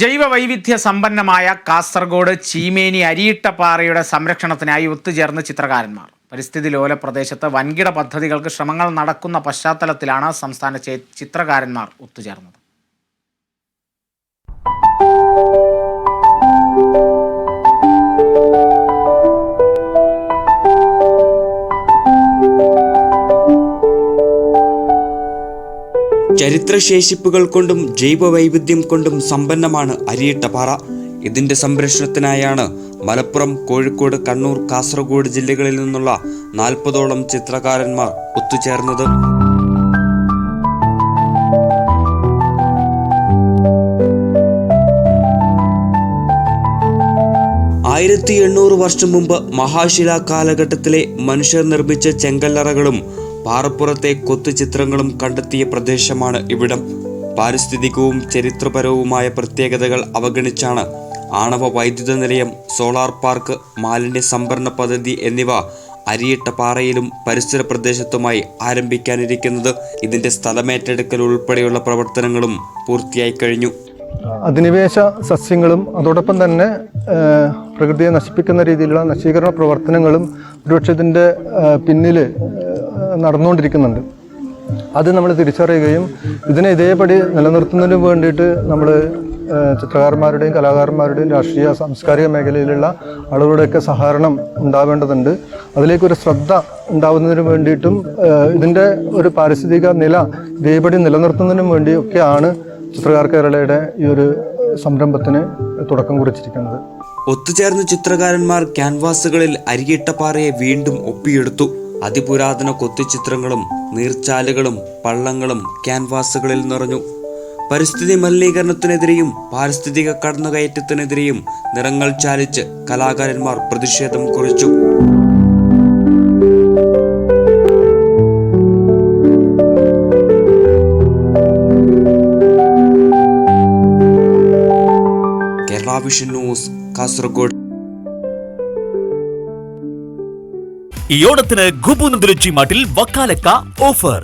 ജൈവ വൈവിധ്യ സമ്പന്നമായ കാസർഗോഡ് ചീമേനി അരിയിട്ടപ്പാറയുടെ സംരക്ഷണത്തിനായി ഒത്തുചേർന്ന് ചിത്രകാരന്മാർ. പരിസ്ഥിതി ലോല പ്രദേശത്ത് വൻകിട പദ്ധതികൾക്ക് ശ്രമങ്ങൾ നടക്കുന്ന പശ്ചാത്തലത്തിലാണ് സംസ്ഥാന ചിത്രകാരന്മാർ ഒത്തുചേർന്നത്. ചരിത്രശേഷിപ്പുകൾ കൊണ്ടും ജൈവവൈവിധ്യം കൊണ്ടും സമ്പന്നമാണ് അരിയിട്ടപാറ ഇതിന്റെ സംരക്ഷണത്തിനായാണ് മലപ്പുറം കോഴിക്കോട് കണ്ണൂർ കാസർഗോഡ് ജില്ലകളിൽ നിന്നുള്ള നാൽപ്പതോളം ചിത്രകാരന്മാർ ഒത്തുചേർന്നത്. ആയിരത്തി എണ്ണൂറ് വർഷം മുമ്പ് മഹാശിലാ കാലഘട്ടത്തിലെ മനുഷ്യർ നിർമ്മിച്ച ചെങ്കല്ലറകളും പാറപ്പുറത്തെ കൊത്തുചിത്രങ്ങളും കണ്ടെത്തിയ പ്രദേശമാണ് ഇവിടം. പാരിസ്ഥിതികവും ചരിത്രപരവുമായ പ്രത്യേകതകൾ അവഗണിച്ചാണ് ആണവ വൈദ്യുത നിലയം സോളാർ പാർക്ക് മാലിന്യ സംഭരണ പദ്ധതി എന്നിവ അരിയിട്ട പാറയിലും പരിസര പ്രദേശത്തുമായി ആരംഭിക്കാനിരിക്കുന്നത്. ഇതിന്റെ സ്ഥലമേറ്റെടുക്കൽ ഉൾപ്പെടെയുള്ള പ്രവർത്തനങ്ങളും പൂർത്തിയായി കഴിഞ്ഞു. അധിനിവേശ സസ്യങ്ങളും അതോടൊപ്പം തന്നെ പ്രകൃതിയെ നശിപ്പിക്കുന്ന രീതിയിലുള്ള നശീകരണ പ്രവർത്തനങ്ങളും ഒരുപക്ഷെ ഇതിന്റെ പിന്നിൽ നടന്നുകൊണ്ടിരിക്കുന്നുണ്ട്. അത് നമ്മൾ തിരിച്ചറിയുകയും ഇതിനെ ഇതേപടി നിലനിർത്തുന്നതിന് വേണ്ടിയിട്ട് നമ്മൾ ചിത്രകാരന്മാരുടെയും കലാകാരന്മാരുടെയും രാഷ്ട്രീയ സാംസ്കാരിക മേഖലയിലുള്ള ആളുകളുടെയൊക്കെ സഹകരണം ഉണ്ടാവേണ്ടതുണ്ട്. അതിലേക്കൊരു ശ്രദ്ധ ഉണ്ടാവുന്നതിന് വേണ്ടിയിട്ടും ഇതിന്റെ ഒരു പാരിസ്ഥിതിക നില ഇതേപടി നിലനിർത്തുന്നതിനും വേണ്ടിയൊക്കെയാണ് ചിത്രകാർ കേരളയുടെ ഈ ഒരു സംരംഭത്തിന് തുടക്കം കുറിച്ചിരിക്കുന്നത്. ഒത്തുചേർന്ന ചിത്രകാരന്മാർ ക്യാൻവാസുകളിൽ അരിയിട്ടപ്പാറയെ വീണ്ടും ഒപ്പിയെടുത്തു. അതിപുരാതന കൊത്തുചിത്രങ്ങളും നീർച്ചാലുകളും പള്ളങ്ങളും ക്യാൻവാസുകളിൽ നിറഞ്ഞു. പരിസ്ഥിതി മലിനീകരണത്തിനെതിരെയും പാരിസ്ഥിതിക കടന്നുകയറ്റത്തിനെതിരെയും നിറങ്ങൾ ചാലിച്ച് കലാകാരന്മാർ പ്രതിഷേധം കുറിച്ചു. Kerala vision news Kasaragod. ഈ ഓണത്തിന് ഗുബുനന്ദുലച്ചി മാട്ടിൽ വക്കാലക്ക ഓഫർ.